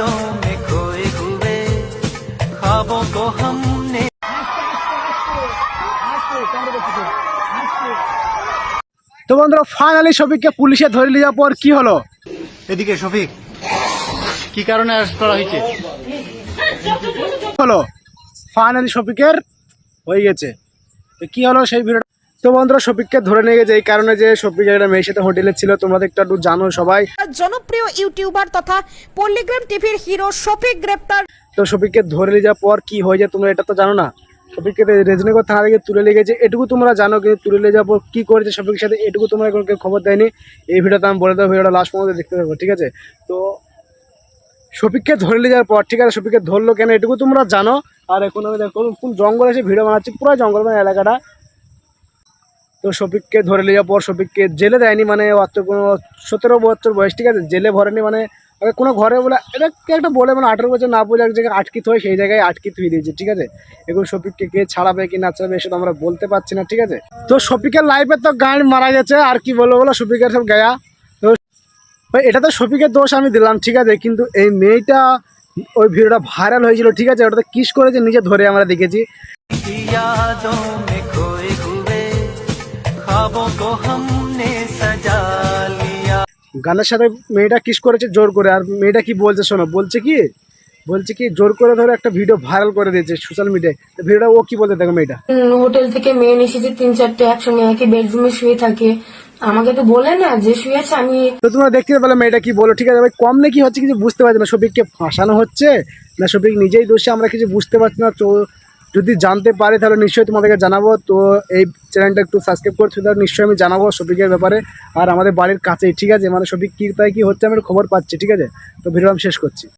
यादों में खोए हुए ख्वाबों को हमने তো বন্ধুরা ফাইনালি শফিককে পুলিশে ধরে নিয়ে যাওয়ার পর কি হলো এদিকে শফিক কি কারণে অ্যারেস্ট করা হয়েছে হলো ফাইনালি শফিকের হয়ে গেছে তো কি হলো সেই ভিডিওটা তো বন্ধুরা শফিককে ধরে নিয়ে গেছে এই কারণে যে শফিক একটা মেয়ের সাথে হোটেলে ছিল তোমরা তো একটু জানো সবাই। জনপ্রিয় ইউটিউবার তথা পল্লিগ্রাম টিভির হিরো শফিক গ্রেপ্তার। তো শফিককে ধরে নিয়ে যাওয়ার পর কি হয়ে যায় তোমরা এটা তো জানো না। শফিককে রেজনগর থানা থেকে তুলে লেগেছে এটুকু তোমরা জানো কিন্তু তুলে নিয়ে যাওয়ার পর কী করেছে শফিকের সাথে এটুকু তোমরা এখন কেউ খবর দেয়নি। এই ভিডিওতে আমি বলে দেবো ভিডিওটা লাস্ট পর্যন্ত দেখতে থাকব ঠিক আছে? তো শফিককে ধরে নিয়ে যাওয়ার পর ঠিক আছে শফিককে ধরলো কেন এটুকু তোমরা জানো। আর এখন আমি দেখো কোন জঙ্গলে এসে ভিডিও বানাচ্ছি পুরো জঙ্গল মানে এলাকাটা। তো শফিককে ধরে নিয়ে যাওয়ার পর শফিককে জেলে দেয়নি মানে অত কোনো সতেরো বছর বয়স, ঠিক আছে? জেলে ভরেনি মানে কোনো ঘরে বলে এটা একটা বলে মানে আঠেরো বছর না বলে এক জায়গায় আটকি হয় সেই জায়গায় আটকি হয়ে দিয়েছে, ঠিক আছে? এগুলো শফিককে কে ছাড়াবে কি না ছাড়াবে এসব আমরা বলতে পারছি না, ঠিক আছে? তো শফিকের লাইফে তো গান মারা গেছে, আর কি বলব বলো, শফিকের সব গায়া। তো এটা তো শফিকের দোষ আমি দিলাম, ঠিক আছে? কিন্তু এই মেয়েটা ওই ভিডিওটা ভাইরাল হয়েছিল, ঠিক আছে? ওটাতে কিস করেছে, নিজে ধরে আমরা দেখেছি। ख्वाबों को हमने सजा लिया গানের সাথে মেয়েটা কিস করেছে জোর করে আর মেয়েটা কি বলছে শোনো বলছে কি বলছে কি জোর করে ধরে একটা ভিডিও ভাইরাল করে দিয়েছে সোশ্যাল মিডিয়ায় তো ভিডিওটা ও কি বলতে দেখো মেয়েটা উম, হোটেল থেকে মেয়ে এসেছে তিন চারটে একসঙ্গে একই বেডরুমে শুয়ে থাকে আমাকে তো বলে না যে শুয়েছে আমি তো তোমরা দেখতে পেলে মেয়েটা কি বলো ঠিক আছে ভাই কম নাকি হচ্ছে কিছু বুঝতে পারছি না শফিককে ফাঁসানো হচ্ছে না শফিক নিজেই দোষী আমরা কিছু বুঝতে পারছি না তো যদি জানতে পারি, তাহলে নিশ্চয়ই তোমাদেরকে জানাব। তো এই চ্যানেলটা একটু সাবস্ক্রাইব করছি, তাহলে নিশ্চয়ই আমি জানাব শফিকের ব্যাপারে আর আমাদের বাড়ির কাছেই, ঠিক আছে? মানে শফিক কী, তাই কী হচ্ছে, আমি খবর পাচ্ছি, ঠিক আছে? তো ভিডিও আমি শেষ করছি।